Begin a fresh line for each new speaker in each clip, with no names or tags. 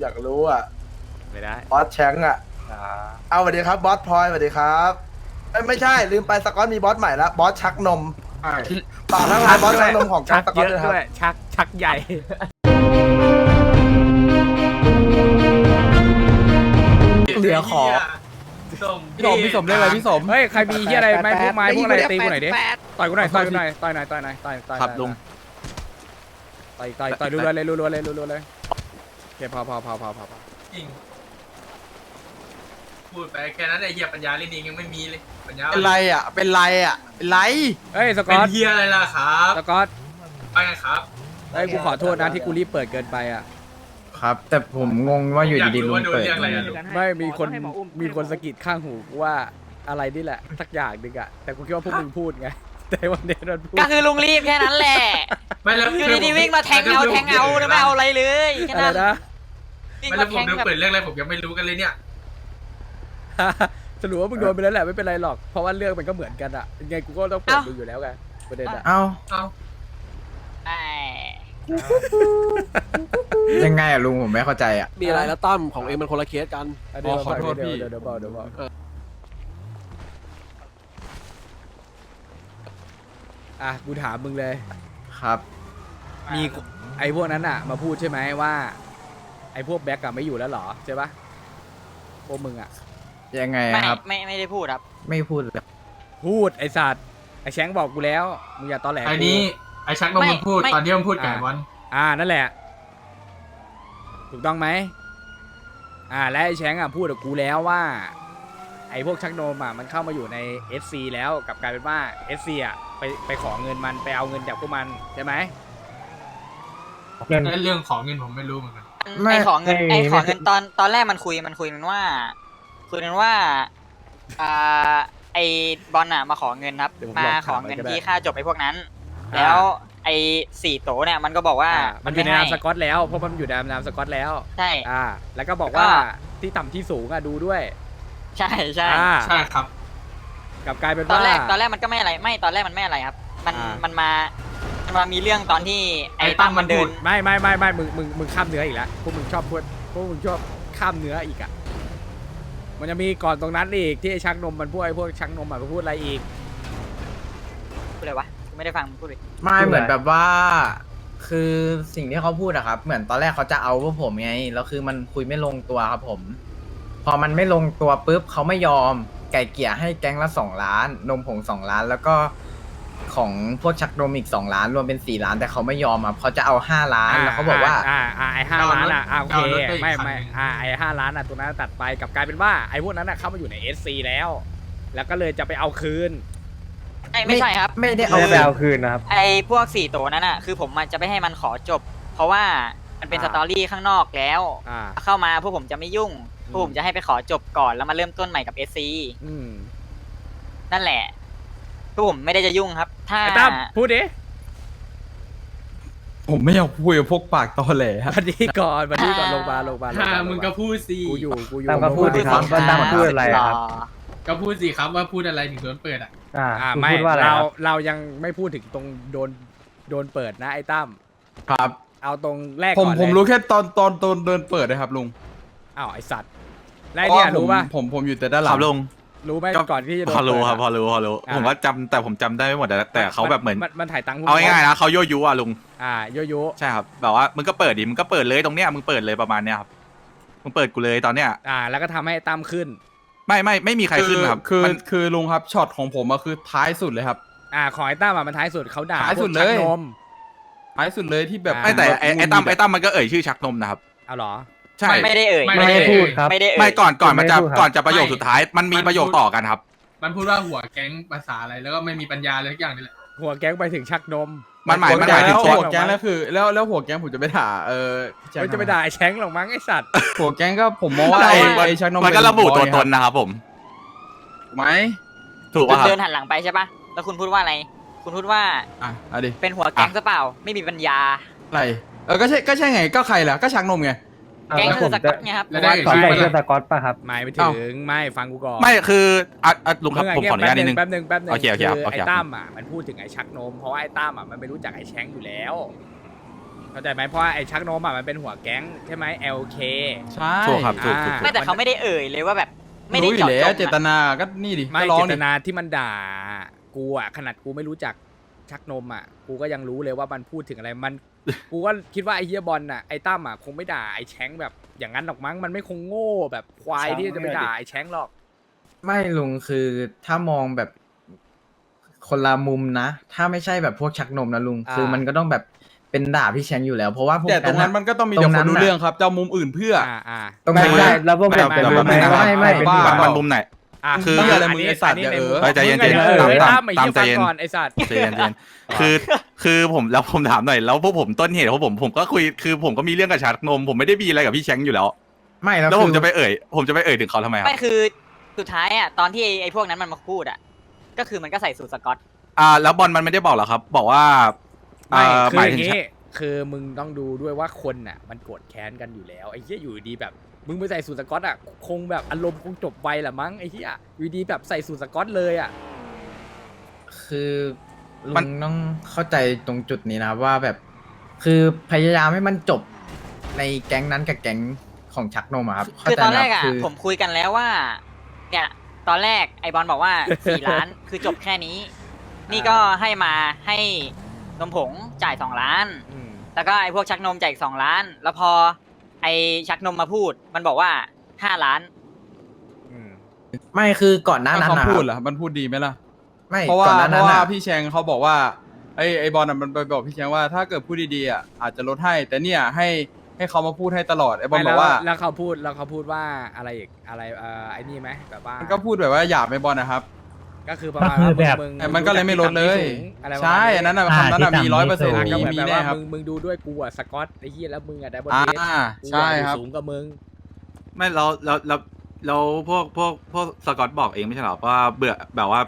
อยากรู้อะ
ไม่ได้
บอสแชงอะเอาสวัสดีครับบอสพลอยสวัสดีครับเอ้ยไม่ใช่ลืมไปสกอตมีบอสใหม่ละบอสชักนมฝากทั้งร้านบอสชักนมของ
ชัก
สก
เย
อต
อะ
ด้วยครับ
ด้วยชักชักใหญ่
เหลือขอ
ส่ง
พี่สมพี่สมเรียกอะไรพี่สม
เฮ้ยใครมีที่อะไรไม้พวกไม้พวกอะไรตีกูหน่อยดิ
แปด
ต่อยกูหน่อยต่อยกูหน่อยต่อยหน่อยต่อยหน่อยต่อยต่อย
ครับลุง
ต่อยต่อยต่อยรัวๆเลยรัวๆเลยรัวๆเลยโอ เคพอพอพอพอพอพอ
จริง พูดไปแค่นั้นไอ้เหี้ยปัญญาเล่นเองยังไม่มีเลย ปัญญา
เป็นไรอะ เป็นไรอะ เป็นไร
เฮ้ยสก
เป็
อนต
เหี้ยอะไรล่ะครับ
สกอต
ไปกันครับ
เฮ้ยกูขอโทษนะที่กูรีบเปิดเกินไปอะ
ครับ แต่ผมงงว่าอยู่
อยาก
ดีๆ
รู้
ลุง
ว่าโดน
เปิด
เรียกอะไร
ตรง
อะ
นี้
ลูก
ไม่มีคนมีคนสะกิดข้างหูกูว่าอะไรนี่แหละสักอย่างหนึ่งอะแต่กูคิดว่าพวกมึงพูดไง แต่วันนี้โดนพูด
ก็คือลุงรีบแค่นั้นแหละ
ไม่แล้ว
อยู่ดีๆวิ่งมาแทงเอาแทงเอาแล้วไม่เอาอะไรเลยแค่
อะไร
นั้น
นะ
วิ่ง
ไม่
มา
แล้วผ
แท
ม
ง
ดู
แบบ
เปิดเรื่องอะไรผมยังไม่รู้กันเลยเนี่ย
สรุปว่ามึงโดนไปแล้วแหละไม่เป็นไรหรอก เพราะว่าเรื่องมันก็เหมือนกันอะยังไงกูก็ต้องเปิดดูอยู่แล้วไงประเด็นอะ
เอ้า
เอ้า
ไอ้
ยังไงอะลุงผมไม่เข้าใจอะ
มีอะไรแล้วตั้มของเองมันคนละเคสกัน
อันนี้
อ๋อขอโทษ
เดี๋ยว
พี่
เดี๋ยวเดี๋ยวบอกเดี๋ยวบอกอะกูถามมึงเลย
ครับ
มีไอ้พวกนั้นอะมาพูดใช่ไหมว่า ไอ้พวกแบ็กอะไม่อยู่แล้วเหรอใช่ปะพวกมึงอะ
ยังไง
ไม่
อะครับ
ไม่ไม่ได้พูดครับ
ไม่พูดเลย
พูดไอ้สัตว์ไอ้แชงบอกกูแล้วมึงอย่าตอแหล
ไอ้
กู
นี้ไอ้ชักนมมันพูดตอนที่มันพูดกับไอ้วัน
อ่านั่นแหละ ถูกต้องไหมอ่า และไอ้แชงอะพูดกับกูแล้วว่า ไอ้พวกชักโนมอะมันเข้ามาอยู่ใน SC แล้วกลับกลายเป็นว่า SC อะไปไปขอเงินมันไปเอาเงินจากพวกมันใช่ไหม
ไอ้เรื่องของเงินผมไม่รู้เหมือนกัน
ไอ้ขอเงินไอ้ขอเงินตอนตอนแรกมันคุยมันคุยมันว่า คุยกันว่าอ่าไอ้บอลน่ะมาขอเงินครับมาขอเงินที่ค่าจบไอ้พวกนั้นแล้วไอ้สี่โตเนี่ยมันก็บอกว่า
อ่ามันอยู่ในนามสกอตแล้วเพราะมันอยู่ในนามสกอตแล้ว
ใช่
อ่า แล้วก็บอกว่า
แล้วก็
ที่ต่ำที่สูงอะดูด้วย
ใช่ใช่
อ่า
ใช่ครับ
กลับกลายเป็น
ตอน
ว่า
แรกตอนแรกมันก็ไม่อะไรไม่ตอนแรกมันไม่อะไรครับ มัน
อ่ามั
มันมา มันมามีเรื่องตอนที่ไอ้
ไอ้ตั้
ตั้
ม
ม
มั
มันนเดิ
พู
น
ด
ไม่ไม่ไม่ไม่มึงมึงมึงข้ามเนื้ออีกแล้วพวกมึงชอบพูดพวกมึงชอบข้ามเนื้ออีกอะมันจะมีก่อนตรงนั้นอีกที่ไอ้ชักนมมันพูดไอ้พวกชักนมอะมันพูดอะไรอีก
พูดเลยวะ ไม่ได้ฟังมึงพูดเลย
ไม่เหมือนแบบว่า คือสิ่งที่เขาพูดอะครับ เหมือนตอนแรกเขาจะเอาพวกผมไงแล้วคือมันคุยไม่ลงตัวครับผม พอมันไม่ลงตัวปุ๊บเขาไม่ยอม ไก่เกลี่ยให้แก๊งละสองล้าน นมผงสองล้าน แล้วก็ ของพวกชักนมอีกสองล้านรวมเป็นสี่ล้านแต่เขาไม่ยอมอะเขาจะเอาห้าล้านแล้วเขาบอกว่า
อ่าอ่าไอ้ห้า
เอารถ
ล้านอะอ่าโอเค
เอารถไปอีก
ไม่
คัน
ไม่
หนึ่ง
อ่าไอ้ห้าล้านอะตัวนั้นตัดไปกลับกลายเป็นว่าไอ้พวกนั้นอะเข้ามาอยู่ใน SC แล้ว แล้วก็เลยจะไปเอาคืน
ไอ้ไม่ใช่ครับ
ไม่ได้เอา
ไม่ได้ไปเอาคืนนะครับ
ไอ้พวกสี่โตนั้นอะคือผมมันจะไม่ให้มันขอจบ เพราะว่ามันเป็น
อ่า
สตอรี่ข้างนอกแล้ว
อ่า
เข้ามาพวกผมจะไม่ยุ่ง
อืม
พวกผมจะให้ไปขอจบก่อนแล้วมาเริ่มต้นใหม่กับ SC
อืม
นั่นแหละ พวกผมไม่ได้จะยุ่งครับ ถ้า
ไอ้ตั้มพูดดิ
ผมไม่อยากคุยกับพวกปากตอแหลครับ
วันนี้ก่อนวันนี้ก่อนลงมาลงมาลง
ถ้า
มา
มึงก็พูดสิ
กูอยู่กูอยู่
ตั้มก็พูดดิครั บ ว่าตั้มพูดอะไรอะครับ
ก็พูดสิครับว่าพูดอะไรถึงโดนเปิดอะ
อ่า
อ่า
คุณ
ไม่
พูดว่าอะไร
เรา
ครับ
เรายังไม่พูดถึงตรงโดนโดนเปิดนะไอ้ตั้ม
ครับ
เอาตรงแรก
ผม
ก่อน
ผม
เลย
รู้แค่ตอนตอนตอนเดินเปิดนะครับลุง
อ้าวไอ้สัตว์แล้วไอ้เนี่ย
พาะว่า
รู้ป่ะ
ผมผมผมอยู่แต่ด้านหลั
ค
ง
รับลุง
รู้ไหม
ก็
ก่อนที่จะโดน
พอรู้
เปิด
ครับ
อะ
พอรู้พอรู้
อ่า
ผมก็จำแต่ผมจำได้ไม่หมดแต่แต่เขาแบบเหมือน
มันมันถ่ายตังค์พวก
เอาง่ายๆนะเขายั่วยุอะลุง
อ่าโยโย่
ใช่ครับแบบว่ามึงก็เปิดดิมึงก็เปิดเลยตรงเนี้ยมึงเปิดเลยประมาณเนี้ยครับมึงเปิดกูเลยตอนเนี้ย
อ่า แล้วก็ทำให้ตั้มขึ้น
ไม่ไม่ไม่มีใครขึ้นครับ
คือ
มัน
คือลุงครับช็อตของผมอะคือท้ายสุดเลยครับ
อ่าของไอ้ตั้มอะมันท้ายสุดเขาด่า
ท้ายสุด
พวกชัก
เลย
นม
ท้ายสุดเลยที่แบบ
อ่า
ไม่แต่ไอ้ไอ้ตั้มไอ้ตั้มมันก็เอ่ยชื่อชักนมนะครับ
เอาเหรอ
ใช่
ไม่ได้เอ่ย
ไม่
ไม่ได้พูดครับ
ไม่ได้เอ่ย
ไม่ก่อนก่อนมันจะ
ไม่ได้พูดครับ
ก่อนจะประโยคสุดท้าย มันมีประโยคต่อกันครับ
มันพูดว่าหัวแก๊งภาษาอะไรแล้วก็ไม่มีปัญญาอะไรทุกอย่างนี่แหละ
หัวแก๊งไปถึงชักนม
มันหมาย
หัว
มัน
แก๊
หมางยถึ
แล้
ง
ว
ตัว
หัวแก๊งแล้วคือ แล้วแล้วหัวแก๊งผมจะไปด่าเออพี่แจ็ค
ไม่จะไปด่าไอ้แชงหรอกมั้งไอ้สัตว์
หัวแก๊งก็ผมมองว่า
ใช่
ไอ้
มัน
ไอ้ชักนม
มันก็ระบุตัวตน
นะ
นะครับผม
ไหม
ถูกป่ะครับ
เดินหันหลังไปใช่ปะแล้วคุณพูดว่าอะไร คุณพูดว่า
อะเอาดิ
เป็นหัวแก๊งซะเปล่า ไม่มีปัญญา
อะไรเออก็ใช่ก็ใช่ไงก็ใครล่ะก็ชักนมไง
เอา
แก๊ง
แล้ว
คื
ผ
อ
ม
ส
จะ
กัดไงครับ
แล้วได้
ขอ
ใคร
ใส่เสื้อ
ล่ะ
สก๊อตป่ะครับ
ไม่ไป
เอ้า
ถึงไม่ฟังกูก่อน
ไม่คืออะอะลุงครับ
มึะ
ผมขออนุญาตนิดนึง
แป๊บนึงแป๊บนึง
โอเคโอเคครับ
คือ
โอเค
ไอ้
ครับ
ตั้มอะมันพูดถึงไอ้ชักนมเพราะว่าไอ้ตั้มอะมันไม่รู้จักไอ้แชงอยู่แล้วเข้าใจไหมเพราะว่าไอ้ชักโนมอะมันเป็นหัวแก๊งใช่ไหม LK
ใช่
ถูกครับถูกถูก
อ่า
ไม่แต่เขาไม่ได้เอ่ยเลยว่าแบบ ไม่ได้
รู้อยู่
เจาะจ
แล้ว
ง
เจต
อะ
นาก็นี่ดิ
ไม่
ก็ร้อ
เจ
ง
ต
ดิ
นาที่มันด่ากูอะขนาดกูไม่รู้จัก ชักนมอะกูก็ยังรู้เลยว่ามันพูดถึงอะไรมัน กูก็คิดว่าไอ้เฮียบอลน่ะไอ้ตั้มอะคงไม่ด่าไอ้แชงแบบอย่างนั้นหรอกมั้งมันไม่คงโง่แบบควายที่จะไปด่าไอ้แชงหรอก
ไม่ลุงคือถ้ามองแบบคนละมุมนะ ถ้าไม่ใช่แบบพวกชักนมนะลุง
อ่า
คือมันก็ต้องแบบเป็นด่าพี่แชงอยู่แล้วเพราะว่าพวก
แต่ตรงนั้น
อะ
มันก็ต้องมี
ตร
แต่
ง
ค
นั้น
นรู้
น่ะ
เรื่องครับเจ้ามุมอื่นเพื่อ
อ่าอ่า
ตรง
ไม่
นั้น
ใช่
น่ะ
แล้วพวกผม
ไม่
เป็น
ไม่
รู้ไหม
ไม่
ว่า
ไม่ไม่
บ้า
มันมันมุมไหน
อะ
คือ
เหี้ยอะไรมึงไอ้สัตว์
นนี้
เนี่ย
ในมุม
เออ
ใจเย็น
มึง
ใจเย็น
อะเออ
ตาม
ตั้มไอ้
ตาม
เหี้ย
ใจ
ฟัง
เย็น
ก่อนไอ้สัตว์
ใจเย็นใจเย็นคือคือผมแล้วผมถามหน่อยแล้วพวกผมต้นเหตุเพราะผมผมก็คุยคือผมก็มีเรื่องกับชานม ผมไม่ได้มีอะไรกับพี่แชงค์อยู่แล้ว
ไม่แล้ว
แล้วผม
คือ
จะไปเอ่ย ผมจะไปเอ่ยถึงเขาทำไมครั
ไม่
บ
คือสุดท้ายอะตอนที่ไอ้ไอ้พวกนั้นมันมาพูดอะก็คือมันก็ใส่สูทสกอต
อ่า แล้วบอลมันไม่ได้บอกหรอครับ บอกว่า
ไม่
เอ่อ
คือ
หมาย
อ
ถึ
ย่างง
แช
นี้คือมึงต้องดูด้วยว่าคนน่ะ มันโกรธแค้นกันอยู่แล้วไอ้เหี้ยอยู่ดีแบบ มึงไปใส่สูทสกอตอะคงแบบอารมณ์คงจบไวแหละมั้งไอ้เหี้ยอยู่ดีแบบใส่สูทสกอตเลยอะ
คือลุ
มัน
งต้องเข้าใจตรงจุดนี้นะครับว่าแบบ คือพยายามให้มันจบในแก๊งนั้นกับแก๊งของชักนมอะครับ
คือตอนแรก
เข้า
อะ
ใจไหม
ผมคุยกันแล้วว่า เนี่ย ตอนแรกไอบอลบอกว่า สี่ล้านคือจบแค่นี้ นี่ก็ให้มาให้นมผงจ่ายสองล้าน
อืม
แล้วก็ไอพวกชักนมจ่ายอีกสองล้าน แล้วพอ ไอชักนมมาพูด มันบอกว่าห้าล้าน
อืม
ไม่คือก่อนหน้านั้น
เขา
นะค
พูด
รับ
เหรอมันพูดดีไหมล่ะ
ไม่
เพราะว่า
ก่อนหน้า
เพ
นั้น
ราะว่า
อะ
พี่แชงเขาบอกว่าไอ้ไอ้บอลน่ะมันไปบอกพี่แชงว่าถ้าเกิดพูดดีๆอะอาจจะลดให้ แต่เนี่ยให้ให้เขามาพูดให้ตลอดไอ้บอล
ไม่
บ
แล้
อ
ว
กว่า
แล้วเขาพูดแล้วเขาพูดว่าอะไรอีกอะไรเอ่อไอ้นี่ไหมแบบว่า
มันก็พูดแบบว่าหยาบไอ้บอลนะครับ
ก็คือประมาณ
ก็คือ
ว่า
แบบ
มึง
ไอ้มันก็เลยไม่ลดเลย
อะไรประมาณ
ใช่อันนั้นน่ะ
อ่า
คำนั้นน่ะ
ที่
มี
ต่ำ
ร้อยเปอร์เซ็นต์
ที่
อะ
สู
ก็
มี
เหมือน
มี
แบบ
แน่
ว่า
ครับ
มึงมึงดูด้วยกูอะสกอตไอ้เหี้ยแล้วมึงอะไดบอล
อ่า
เทสกู
ใช่
อะอยู่
ครับ
สูงกว่ามึง
ไม่แล้วแล้วแล้วแล้วพวกพวกพวกสกอตบอกเองไม่ใช่เหรอว่าเบื่อแบบว่า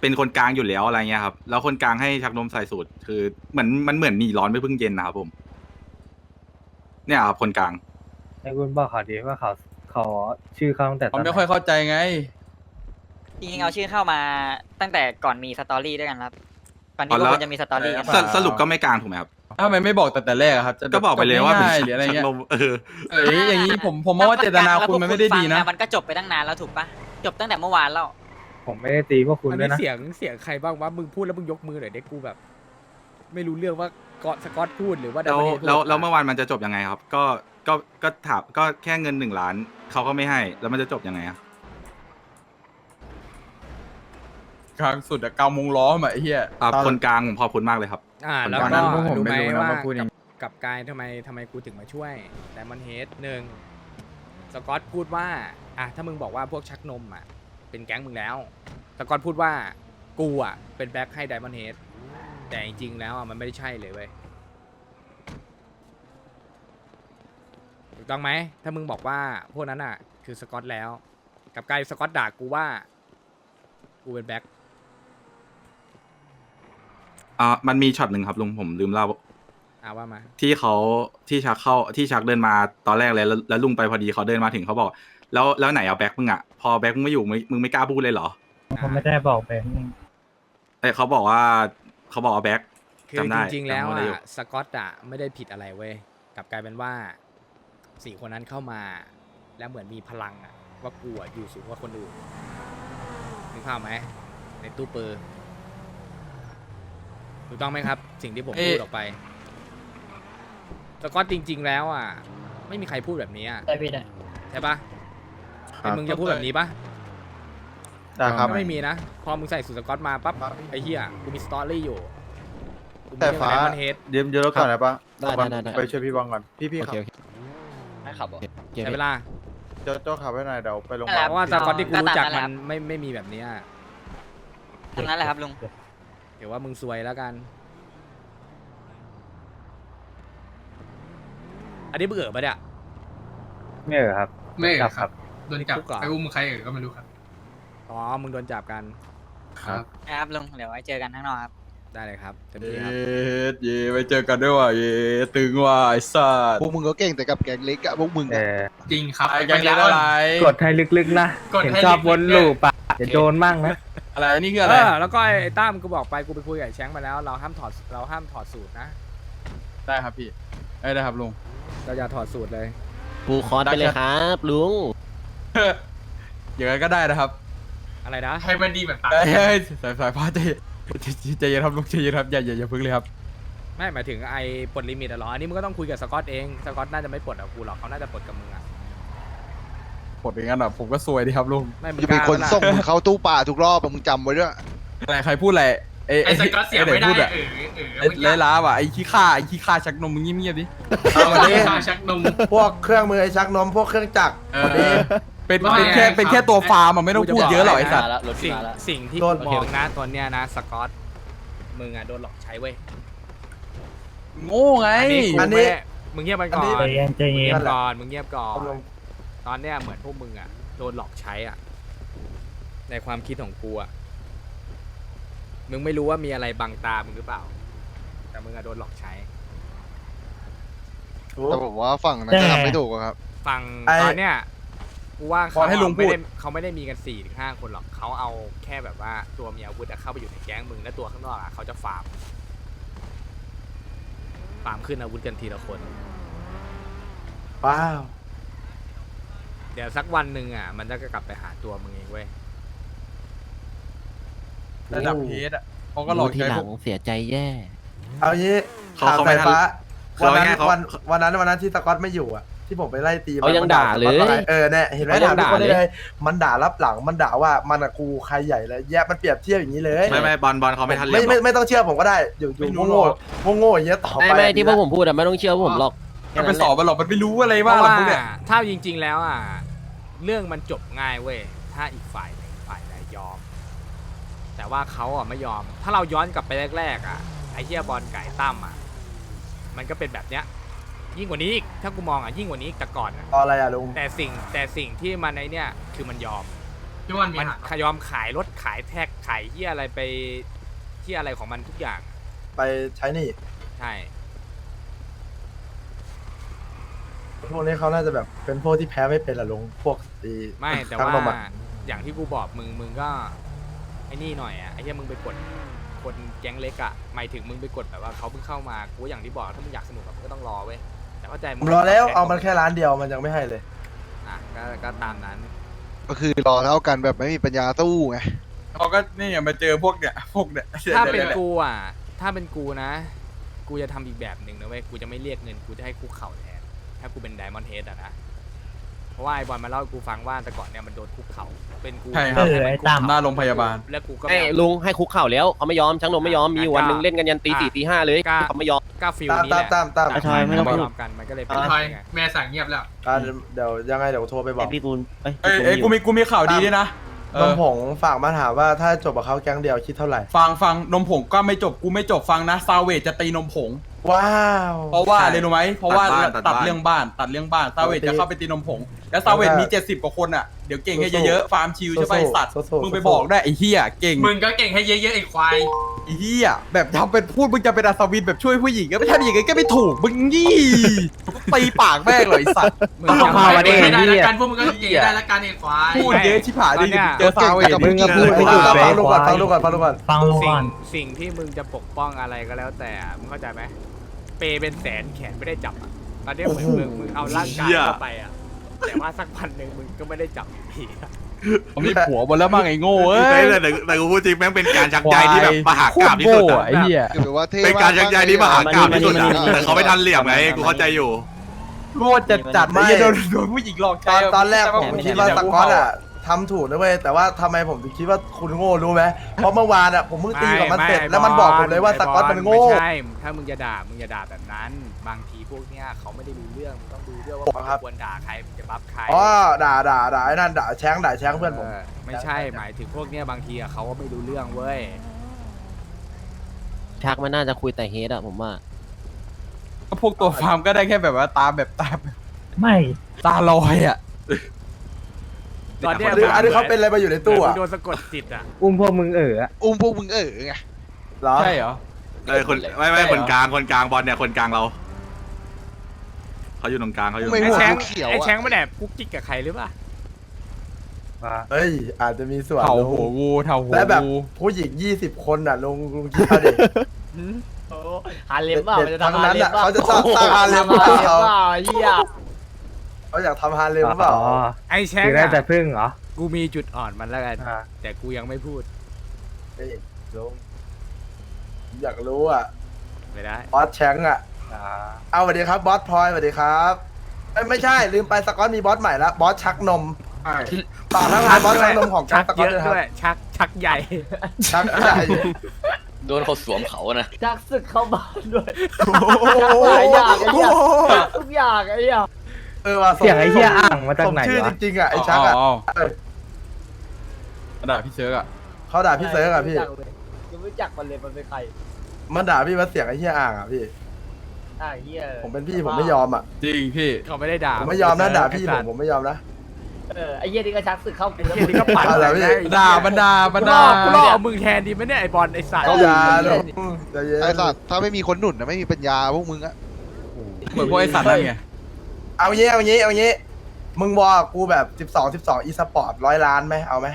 เป็นคนกลางอยู่แล้วอะไรเงี้ยครับ แล้วคนกลางให้ชักนมใส่สูตร คือเหมือนมันเหมือนหนีร้อนไม่พึ่งเย็นนะครับผม เนี่ยครับคนกลาง
ให้คุณบอกเขาดีว่าเขาเขาชื่อเขาตั้งแต่ต
เขา
อนไหน
ไม่ค่อยเข้าใจไง
จริงๆเอาชื่อเข้ามาตั้งแต่ก่อนมีสตอรี่ด้วยกันครับก่อนที่
อ๋อ
พว
แล้ว
กคุณจะมีสตอรี่กัน
สสรุปก็ไม่กลางถูกไหมครับ
ถ้าทำไมไม่บอกแต่แต่แรกอะครับจะ
ก็บอกไปเลยว่าเป็น
ง่ายๆหรืออะไร
ชัก
เงี้ย
นมเออ
เอออย่างนี้ผมผมมองว่าเจตนาคุณมันไม่ได้ดีนะ
แล้วพวกคุณฟังมันก็จบไปตั้งนานแล้วถูกปะจบตั้งแต่เมื่อวานแล้ว
ผมไม่ได้ตีพวกคุณ
อัน
ด้วย
นี้
นะ
เสียงเสียงใครบ้างวะมึงพูดแล้วมึงยกมือหน่อยเด็กกูแบบ ไม่รู้เรื่องว่าเกาะสกอตพูดหรือว่า
แล้ว
Diamond Head พูด
แล้วแล้วเมื่อวานมันจะจบยังไงครับ ก็ก็ก็ถามก็แค่เงินหนึ่งล้านเขาก็ไม่ให้ แล้วมันจะจบยังไงอะ
ครั้งสุดอะเกามุงล้อมอะไอ้เหี้ย
อะคนกลางผมขอบคุณมากเลยครับ
อ่า
คน
แล้ว
กลาง
ก็
นั้นพวกผม
รู้
ไม่
ไหม
รู้นะ
ว่า
ว่าพูดยังไง
กับกายทำไมทำไมกูถึงมาช่วยไดมอนเฮดหนึ่งสกอตพูดว่าอะถ้ามึงบอกว่าพวกชักนมอะเป็นแก๊งมึงแล้ว สกอตพูดว่ากูอะเป็นแบ็คให้ไดมอนเฮดแต่จริงๆแล้วอะมันไม่ได้ใช่เลยเว้ยถูกต้องไหมถ้ามึงบอกว่าพวกนั้นอะ คือสกอตแล้ว กับกายสกอตด่ากูว่า กูเป็นแบ็ค
อ่ามันมีช็อตหนึ่งครับลุงผมลืมเล่า
อ่าว่ามา
ที่เขาที่ชักเข้าที่ชักเดินมาตอนแรกเลยแล้วแล้วลุงไปพอดีเขาเดินมาถึงเขาบอก แล้วแล้วไหนเอาแบ็คมึงอะพอแบ็คมึงไม่อยู่มึงมึงไม่กล้าพูดเลยเหรอ
ผมไม่ได้บอกไป
เอ้ยเขาบอกว่าเขาบอกเอาแบ็ค
คือ
จำได้
จริงๆ แล้ว
จำได้อยู่
อะสกอตอะไม่ได้ผิดอะไรเว้ยกลับกลายเป็นว่าสี่คนนั้นเข้ามา แล้วเหมือนมีพลังอะว่ากูอะอยู่สูงกว่าคนอื่นนึกภาพไหมในตู้เปอร์ ถูกต้องไหมครับ สิ่งที่ผม
เอ๊ะ
พูดออกไปสกอตจริง ๆ แล้วอะ ไม่มีใครพูดแบบนี้อะ
ได้พี่ได้
ใช่ปะเป็นมึงจะพูดแบบนี้ปะ
ได้ครับ
ก็ไม่มีนะ พอมึงใส่สูทสกอตมาปั๊บไอ้เหี้ยกูมีสตอรี่อยู่กูมี
แต่
เรื่อง
ฟ้า
ไดมอนเฮด
เดี๋ยวเดี๋ยวรถก่อนนะปะ
ได้ได้ได้ได้
ไปช่วยพี่บองก่อน พี่พี่ขับ
ไม่ขับบอก
ใช้เวลา
โจ้โจ้ขับไว้หน่อยเดี๋ยวไปโรงพยา
ค
บา
รั
ล
บ
เพราะว่าสกอตที่กูรู้จัก
ก็ตามนั้
มัน
นแหละ
ไม่ไม่มีแบบเนี้ย
ทั้งนั้นแหละครับลุง
เดี๋ยวว่ามึงซวยแล้วกัน อันนี้มึงเอ๋อปะเนี่ย
ไม่เออครับ
ไม่
จับ
ค
ค
รั
รั
บบโดนจับ
คุกเหรอ
ไปอุ้มใครเอ่ยก็ไม่รู้ครับ
อ๋อ มึงโดนจับกัน
ครับ
ครับลุงเดี๋ยวไว้เจอกันข้างนอกครับ
ได้เลยครับเต็ม
เย
ที่ครับ็
ดเย่ไปเจอกันด้วยว่ะเย่ตึงว่ะไอ้สัส
พวกมึงก็เก่งแต่กับแกงเล็กอะพวกมึง
เอ
อะ
อ
จริงครับ
ไอ้แกงเล็กอะไร
กดให้ลึกๆนะ
กด
เห็น
ให้
ชอบ
ลึกๆ
วนลูปอะเดี๋ยวโดนมั่งนะ
อะไรนี่คือ
เอ
อะไร
อแล้วก็ไอ้ตั้มกูบอกไปกูไปคุยกับไอ้แชงค์มาแล้ว เราห้ามถอดเราห้ามถอดสูตรนะ
ได้ครับพี่เอ้ยได้ครับลุง
เราอย่าถอดสูตรเลย
ปูคอร์สไปเลยครับลุง
อย่างนั้นก็ได้นะครับ
อะไรนะ
ให้มันดีแบบปาก
เอ้ยเฮ้ยสายสายฟ้าใจเย็นใจเย็นครับลุงใจเย็นครับอย่าอย่าอย่าพึ่งเลยครับ
ไม่หมายถึงไอ้ปลดลิมิตอะเหรออันนี้มึงก็ต้องคุยกับสกอตเองสกอตน่าจะไม่ปลดกับกูหรอกเขาน่าจะปลดกับมึงอะ
ปล ดอย่างนั้นอะผมก็ซวยดีครับลุง
ไม่มึง
จะเป็น
กล้า
คน
ปะล่ะ
ส่งมึงเข้าตู้ป่าทุกรอบอะมึงจำไว้ด้วย
อะไรใครพูดอะไรเอ้ย
ไอ้สกอตเสียไม่ได้
พูดอะ
เออเออ
ไอ้ไรล้าว่ะไอ้ขี้ข้าไอ้ขี้ข้าชักนมมึงเงียบๆดิ
เอาวันนี้
ชาชักนม
พวกเครื่องมือไอ้ชักนมพวกเครื่องจักร
เอ
วันนี้
อเป็น
ว่า
เป็นแค่
ไงครับ
เป็นแค่ตัวฟาร์มอะไม่ต้องพูดเยอะหรอกไอ้สัตว์
สิ่งสิ่งที่
โดน
กูมองนะตอนเนี้ยนะสกอตมึงอะโดนหลอกใช้เว้ย
โง่ไง
อันนี้กูไม่ได้มึงเงียบไปก่อน
อันนี้
มึง
ใจเย็น
เงีย
นั่
บ
นแหละ
ก่อนมึงเงียบก่อน
เอาลง
ตอนเนี้ยเหมือนพวกมึงอะโดนหลอกใช้อะในความคิดของกูอะมึงไม่รู้ว่ามีอะไรบังตา มึงหรือเปล่า แต่มึงอะโดนหลอกใช้
แต่ผมว่าฝั่งนั้นก็ทำไม่ถูกอะครับ
ฟัง
ไอ้
ตอนเนี้ยกูว่า
ขอ
เขา
ให้ลุง
ไม่ได้
พูด
เขาไม่ได้มีกันสี่ถึงห้าคนหรอกเขาเอาแค่แบบว่าตัวมีอาวุธอะเข้าไปอยู่ในแก๊งมึงและตัวข้างนอกอะเขาจะฟาร์มฟาร์มขึ้นอาวุธกันทีละคน
ว้าว
เดี๋ยวสักวันหนึ่งอะมันจะกลับไปหาตัวมึงเองเว้ย
ระดับเพชรอะเขาก็หลอก
ที
ใช้
หลั
พวก
งเสียใจแย่
เอางี้
เขา
ข่าว
เขาไม่
สาย
ทัน
ฟ้า
เขา
วันนั้น
ง่ายๆเขา
วันวันนั้นวันนั้นที่สกอตไม่อยู่อะที่ผมไปไล่ตีมัน
เขายัง
มัน
ด่า
ส
เล
ก๊อต
ย
ว่าไงเออเนี่ยเห็นไหม
เขายั
ถาม
ง
ทุกคน
ด่า
ได้
เลย
เลยมันด่ารับหลังมันด่าว่ามันอะกูใครใหญ่แล้วแยะมันเปรียบเทียบอย่างนี้เลย
ไม่ไม่บอลบอลเขาไม่ทันเรี
ไม่
ยกหร
ไม่
อก
ไม่ต้องเชื่อผมก็ได้อยู่อยู่โง่โง่โง่ๆอย่างเงี้ยต่อ
ไม่
ไป
ไม่ที่พวกผมพูดอะไม่ต้องเชื่อพวกผมหรอกแค่
มันไป
นั้นแห
สอบ
ละ
มันหรอกมันไม่รู้อะไร
เพ
บ้าง
ราะ
หรอก
ว่า
พวกเนี่ย
ถ้าจริง ๆ แล้วอะ เรื่องมันจบง่ายเว้ย ถ้าอีกฝ่ายหนึ่งฝ่ายใดยอม แต่ว่าเขาอะไม่ยอม ถ้าเราย้อนกลับไปแรกๆอะ ไอ้เหี้ยบอลไก่ตั้มอะ มันก็เป็นแบบเนี้ย ยิ่งกว่านี้อีก ถ้ากูมองอะยิ่งกว่านี้อีกแต่ก่อนอะ
เอาอะไรอะลุง
แต่สิ่งแต่สิ่งที่มันในเนี่ยคือมันยอม
พี่วันมี
มัน
หา
ยอมขายรถขายแท็กขายเหี้ยอะไรไปเหี้ยอะไรของมันทุกอย่าง
ไปใช้หนี่
ใช่
พวกนี้เขาน่าจะแบบเป็นพวกที่แพ้ไม่เป็นละลุงพวกตี
ไม่แต่
ทั้ง
ว่า
ลมอะ
อย่างที่กูบอกมึงมึงก็ไอ้นี่หน่อยอะไอ้เหี้ยมึงไปกดคนแก๊งเล็กอะหมายถึงมึงไปกดแบบว่าเขาเพิ่งเข้ามากูอย่างที่บอกถ้ามึงอยากสนุกอะมึงก็ต้องรอเว้ยแต่เข้าใจ
ผมรอแล้วเอามันแค่ร้านเดียวมันยังไม่ให้เลย
อะก็ก็ตามนั้น
ก็คือรอเท่ากันแบบไม่มีปัญญาสู้ไง
เขาก็นี่ไงมาเจอพวกเนี่ยพวกเนี่ย
ถ้าเป็น
ย
กูอะ ถ้าเป็นกูนะ กูจะทำอีกแบบหนึ่งนะเว้ยกูจะไม่เรียกเงินกูจะให้คุกเข่าแทนถ้ากูเป็นไดมอนด์เฮดอะนะ เพราะว่าไอ้บอลมาเล่าให้กูฟังว่าแต่ก่อนเนี่ยมันโดนคุกเข่าเป็นกู
ใช่ครับ
เออไอ้ตั้ม
หน้าโรงพยาบาล
แล้วกูก็
ไอ้
แบบ
ลุงให้คุกเข่าแล้วเขาไม่ยอมช่างนมไม่ยอมมีอยู่วันหนึงเล่นกันยันตีสี่ตีห้าเลย
กล้า
เขาไม่ยอม
ก็ฟิล
ตาม
นี้แห
ตาม
ละ
ตามตาม
แต่
ทอยไม่ต้อง
ไม่
พูด
ยอมกันมันก็เลยเป็น
พี่
อ
ทอย
ย่างเงี้ย
แม่สั่งเงียบแล้ว
อะเดี๋ยวยังไงเดี๋ยวโทรไปบอ
ไอ้
ก
พี่ตูนเอ้ย
เอ้ย
พี่
เอ้ย
ตู
กู
น
มีกูมีข่าวดีด้วยนะเอน
ม
อ
ผงฝากมาถามว่าถ้าจบกับเขาแก๊งเดียวคิดเท่าไหร่
ฟังฟังนมผงก็ไม่จบกูไม่จบฟังนะซาเวจจะตีนมผง
ว้าว
เพราะว่าอะไรรู้ไหมเพราะว่า
ตัดบ้าน
ตัด
ตัดบ้าน
เรื่องบ้านตัดเรื่องบ้านซาเวจ
ตี
จะเข้าไปตีนมผง แล้วซาเวจมี 70 กว่าคนอะ เดี๋ยวเก่งให้เยอะๆฟาร์มชิลใช่ไหมไอ้สัตว์
สู้ๆ
มึงไปบอกได้ไอ้เฮียเก่ง
มึงก็เก่งให้เยอะๆไอ้ควาย
ไอ้เฮียแบบทำเป็นพูดมึงจะเป็นอัศวินแบบช่วยผู้หญิงก็ไม่ใช่อย่างงี้ก็ไม่ถูกมึงยี่ตีปากแม่งเลยไอ้สัตว์
มึง
ต้อง
จำ
พา
ไว้
มาดิ
ไม่ได้
เหี้
ละ
ย
กันพวกมึงก็เก่งได้ละกันไอ้ควาย
พูดเยอะชิบหายดิเจอซาเวจ
มึงก็พูดไม่ถูก
ฟั
เลย
งดูก่อนฟังดูก่อนฟังดูก่อน
ฟังลุง
สิ่
ก่
ง
อน
สิ่งที่มึงจะปกป้องอะไรก็แล้วแต่มึงเข้าใจไหม เปย์เป็นแสนแขนไม่ได้จับอะตอนเนี้ยเหมือนมึงมึงเอาร่างกายเข้าไปอะแต่ว่าสักวันหนึ่งมึงก็ไม่ได้จับอยู่ดีอะ
ผมมีผัวหมดแล้วมั้งไอ้โง่เอ้
แต่
ย
แต่แต่แต่กูพูดจริงแม่งเป็นการชักใจที่แบบมหากราบที่สุด
โคตรโง่
อะ
ไอ้เหี้ย
คือแบบว่าเท่
เป็นการชักใจที่มหากราบที่สุดอะ
มานี่มานี่
แต่เขาไม่ทันเหลี่ยมไงกูเข้าใจอยู่
โง่จัดจัดๆไอ้เหี้ยโดนโดนผู้หญิงหลอก
ต
ใช้
อนตอนแรกผม
ไม่
คิด
ใช่
ว่าส
แบบ
กอตอะ ทำถูกนะเว้ยแต่ว่าทำไมผมถึงคิดว่าคุณโง่รู้ไหมเพราะเมื่อวานอะผมเพิ่งตีกับมันเสร็จแล้วมันบอกผมเลยว่าสกอตมันโง่
ไม่ใช่ถ้ามึงจะด่ามึงอย่าด่าแบบนั้น บางทีพวกเนี้ยเขาไม่ได้รู้เรื่องมึงต้องดูด้วยว่า
ครับ
ควรด่าใครมึงจะบัฟใคร
อ๋อด่าด่าด่าไอ้นั่นด่าแช้งด่าแช้งเพื่อนผม
เออไม่ใช่หมายถึงพวกเนี้ยบางทีอะเขาก็ไม่รู้เรื่องเว้ย
ชักมันน่าจะคุยแต่เฮดอะผมว่า
ก็พวกตัวฟาร์มก็ได้แค่แบบว่าตามแบบตาม
ไม่
ตาลอยอะ
ตอนเนี้ย
อันนี้อันนี้เขาเป็นอะไรมาอยู่ในตู้อะ
โดนสะกดจิตอะ
อุ้มพวกมึงเอ๋อ
อุ้มพวกมึงเออไง
เหรอ
ใช่เหรอ
เออคนไม่ไม่คนกลางคนกลางบอลเนี่ยคนกลางเราเขาอยู่ตรงกลางเขาอยู่ตรง
ไม่
ก
หัว
ลาง
แช้ง
เขียว
ไอ้
อะ
แช้งไม่แอบกุ๊กกิ๊กกับใครหรือเปล่า
เฮ้ยอาจจะมีส่วน
เถา
ลุง
หัวงูเถาหัว
และแบบ
งู
ผู้หญิงยี่สิบคนอะลุงลุงคิดเอาดิ
โอ้
ฮาเลมเปล่ามันจะ
ทั้ง
ทำฮา
นั้น
เลม
อะ
เปล่า
เขาจะสร้างสร้างฮาเลมหรือเปล่า
เปล่าไอ้เหี้ย
เขาอยากทำฮาเลมหรือเปล่า
อ๋อ
ไอ้แช้ง
คือได้แต่
อะ
พึ่งเหรอ
กูมีจุดอ่อนมันแล้วกัน
อ่า
แต่กูยังไม่พูด
เฮ้ยลุงผมอยากรู้อะ
ไม่ได้
บอสแชงอะ
อ่า
เอาสวัสดีครับ บอสพลอยสวัสดีครับเอ้ยไม่ใช่ ลืมไปสกอตมีบอสใหม่แล้วบอสชักนมเปล่าทั้งร้านบอสชักนมของ
ชัก
สกอ
เย
ต
อะ
เลยครับ
ด้วย ชักชักใหญ่
ชักใหญ่
โดนเขาสวมเขานะ
จักศึกเข้าบ้านด้วย
ห
ลายอย่างไอ้เหี้ยทุกอย่างไอ้เหี้ย
เออว่า
เสียงไอ้เหี้ยอ่างมาจากไหน
สชื่อ
วะ
จริงๆอะไอ้ชักอะเออ
ด่าพี่เซิร์กอะ
เขาด่าพี่เซิร์กอะพี่
ยังไม่รู้จักมันเลยมันเป็นใคร
มันด่าพี่ว่าเสียงไอ้เหี้ยอ่างอะพี่
อ่าเหี้ย
ผมเป็นพี่ผมไม่ยอมอะ
จริงพี่
เขาไม่ได้ด่า
ผมไม่ยอมนะด่าพี่
ไอ้
ผ
สั
ม
ตว์
ผมไม่ยอมนะ
เออไอ้เหี้ยนี่ก็ชักศึกเข้ากูแล้ว
เหี้ยนี่ก็ปั่น
เอาละพี่
ไอ้เหี้ย
ด่ามันด่ามัน
กูร
ด่า
อกูรอเอามึงแทนดีไหมเนี่ยไอ้บอลไอ้สัตว์
อย่าลุงใจเย็น
ไอ้สัตว์ถ้าไม่มีคนหนุนนะไม่มีปัญญาพวกมึงอะ
เหมือนพวกไอ้สัตว์นั่นไง
เอางี้เอางี้เอางี้มึงบอกกูแบบ12 12อีสปอร์ตร้อยล้านไหมเอาไหม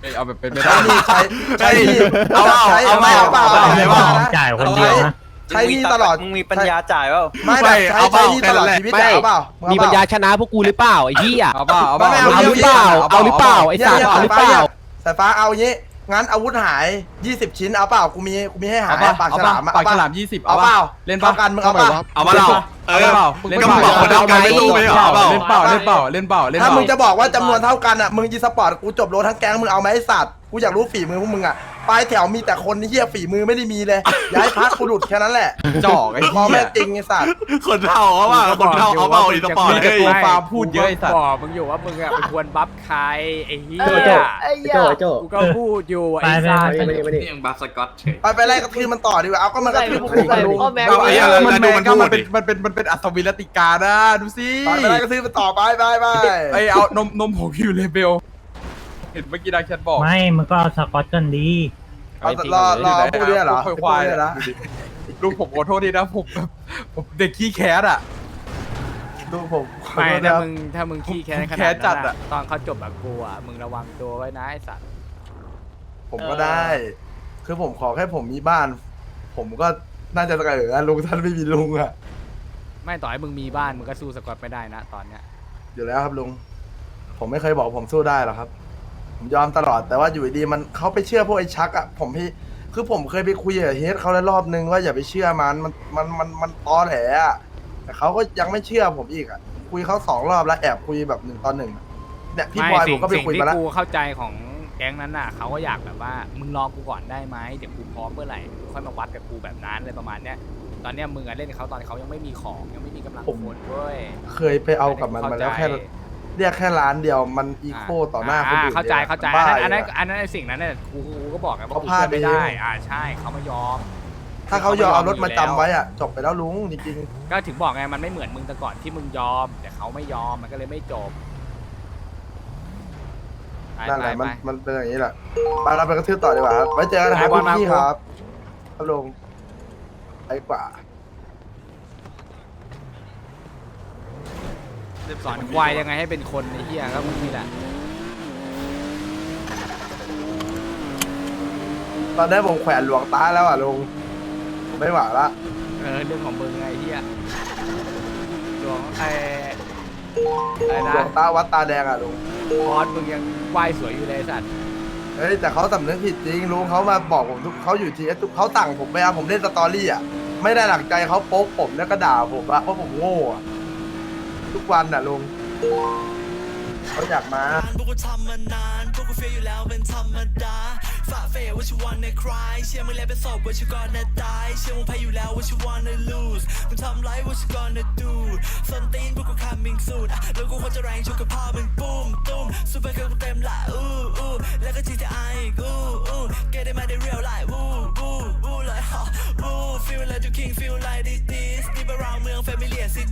เอ้ยเอาแบบเป็นไป
ใช้
ได้
หนี่ใช้ใช้หนี่
เอาเปล่า
ใช้
เอาเปล่า
เปล่า
เอาเปล่า
ใช้เปล่านะ
จ่ายคนเดียวนะ
ใช้หนี่ตลอด
มึงมีปัญญาจ่ายเปล่า
ไม่
ไม่
แบบใช้
เอาเป
ใช้
ล่า
หนี่
แค่
ตล
นั้
อด
นแหละ
ชีวิต
ไม่
อะเอาเปล่ามึง
มี
เอาเป
ปัญ
ล่า
ญาชนะพวกกูหรือเปล่าไอ้เหี้ย
เอาเปล่าเอาเปล่า
ไม่
เอา
ไม่
หรือเปล่าเอาหรือเปล่าไอ้สัตว์เอาหรือเปล่า
สายฟ้าเอางี้ งั้นอาวุธหาย 20 ชิ้นเอาเปล่ากูมีกูมีให้หา
เอา
ย
เปล่า
ปาก
เอา
ฉ
เปล่า
ลามอะ
ปาก
เอา
ฉ
เป
ลา
ล่าม
ยี่สิบ
เอาเปล่า
เล่น
เท่า
ปะ
กันมึงเอาเปล่า
เอามาเราเออ
เปล่า
เล่นก็มึงบอกคนเดียวกันไม่สู้ไม่เหรอเอาเปล่า
เล่นเปล่าเล่นเปล่าเล่นเปล่าเล่นเป
ถ้า
ล่า
มึงจะบอกว่าจำนวนเท่ากันอะมึงยีสปอร์ตกูจบโลทั้งแก๊งมึงเอาไหมไอ้สัตว์กูอยากรู้ฝีมือพวกมึงอะ ปลายแถวมีแต่คนที่เหี้ยฝีมือไม่ได้มีเลยย้ายพักกูหลุดแค่นั้นแหละ
จอกไอ้
มอง
เหี้
แม่
ย
งจริงไอ้สัตว์
คนเท่าเขาว่าคนเท่าเขาเปล่าอีสปอร์ต
มีแต่
เฮ้ย
ตัวฟาร์มพูดเยอะไอ้สัตว์
บอกมึงอยู่ว่ามึงอะเป็นควรบัฟใครไอ้เหี้ย
ไอ้เหี้ย
กูก็พูดอยู่ไอ้สัตว์
นี่ยังบัฟสกอตเฉย
ไปไปไล่กระทืบมันต่อดีกว่าเอาก็มันกระทืบพวกกู
ใส่
กันลุง
พ่อแม่
เอาไอ้เหี้ยแล้ว
มัน
ดู
แม
มัน
นก็
พู
มั
ด
นเป็
ดิ
นมันเป็นมันเป็นอัศวินรติกานะดูสิ
ไปไปไล่กระทืบมันต่อไปไปไป
ไอยเอานมนมผงอยู่เลเบลเห็นเมื่อกี้ดังแชทบอก
ไม่มันก็เอาสกอตกันดี
เอารอรอพูดด้วยเหรอ
ควาย
พู
ควา
ด
ย
ด้วยเหรอ
ลูกผมขอโทษทีนะผมแบบผมเด็กขี้แคสอะ
ดูผม
ไม่
ขอโทษ
ถ้า
นะ
มึงถ้ามึงขี้แค้นขนาด
แค้นจั
นั้
ด
น
อะ
อะตอนเขาจบแบบกูอะมึงระวังตัวไว้นะไอ้สัตว์
ผมก็ได้ คือผมขอแค่ผมมีบ้าน ผมก็น่าจะเออลุงท่านไม่มีลุงอะ
ไม่ต่อให้มึงมีบ้านมึงก็สู้สกอตไม่ได้นะตอนเนี้ย
อยู่แล้วครับลุง ผมไม่เคยบอกผมสู้ได้หรอกครับ ผมยอมตลอดแต่ว่าอยู่ดีๆมันเขาไปเชื่อพวกไอ้ชักอะผมพี่คือผมเคยไปคุยกับเฮดเขาแล้วรอบนึงว่าอย่าไปเชื่อมันมันมันมันมันตอแหลอะแต่เขาก็ยังไม่เชื่อผมอีกอะคุยเขาสองรอบแล้วแอบคุยแบบหนึ่งตอนหนึ่งอะเนี่ยพี่บอยผมก็ไป
สิ่ง
คุย
ที่
มาแล้ว
กูเข้าใจของแก๊งนั้นน่ะเขาก็อยากแบบว่ามึงรอกูก่อนได้ไหมเดี๋ยวกูพร้อมเมื่อไหร่ค่อยมาวัดกับกูแบบนั้นอะไรประมาณเนี้ยตอนเนี้ยมึงอะเล่นกับเขาตอนเขายังไม่มีของยังไม่มีกำลังคนเว้ย
เคยไปเอากับมันมาแล้วแค่ เรียกแค่ร้านเดียวมันอีโคต่อหน้าคนอื่น
เข้าใจ
นี่ย
เข้าใจ
บ้
อันนั้น
ยู่
อันนั้นอันนั้นไอ้สิ่งนั้นเนี่ยกูกูก็บอกไงว่า
เขา
กู
พลาด
ช่วยไม่ได้
เอง
อ่าใช่เขาไม่ยอม
ถ้าเขายอมเอารถมาจำไว้อะจบไปแล้วลุงจริง
ก็ถึงบอกไงมันไม่เหมือนมึงแต่ก่อนที่มึงยอม แต่เขาไม่ยอมมันก็เลยไม่จบไป
ๆนั่นแหละ
ไป
มัน
ไป
มันเป็นอย่างนี้แหละไปเราไปกระทืบต่อดีกว่าครับไว้เจอกันนะครับ
ไปบอลมา
พี่ๆครับครับลุงไปกว่า
สอนควายยังไงให้เป็นคนไอ้เหี้ยก็มึงนี่แหละ
ตอนนี้ผมแขวนหลวงตาแล้วอะลุงผมไม่ไหวละ
เออเรื่องของมึงไงไอ้เหี้ยหลวงไอ้อะไร
หล
นะ
วงตาวัดตาแดงอะลุง
บอสมึงยังไหวสวยอยู่เลยไอ้สัตว์
เฮ้ยแต่เขาสำนึกผิดจริงลุงเขามาบอกผมทุกเขาอยู่ทีทุกเขาสั่งผมไปอะผมเล่นสตอรี่อะไม่ได้หลักใจเขาโป๊กผมแล้วก็ด่าผมอะเพราะผมโง่อะ ทุกวันอะลุงเขาอยากมา
พวาเฟ่ว่าชิวันในคลเชื่อมึงแล้วเป็นศพว่าชิก่อนในตายเชื่อมึงแพ้อยู่แล้วว่าชิวันในลูสมึงทำไรว่าชิก่อนในดูส้นตีนพวกกู coming soon แล้วกูคนจะแรงชกกับพ่อมึงปุ้มตุ้มซูเปอร์เกิร์ลกูเต็มละอู้อู้แล้วก็ GTI อีอู้อู้แกได้มาได้ real life อู้อ
ู้อู้เ
ล
ย
ฮ
ะอู้ feel
like the
king feel
like this
this เมือง familiar
city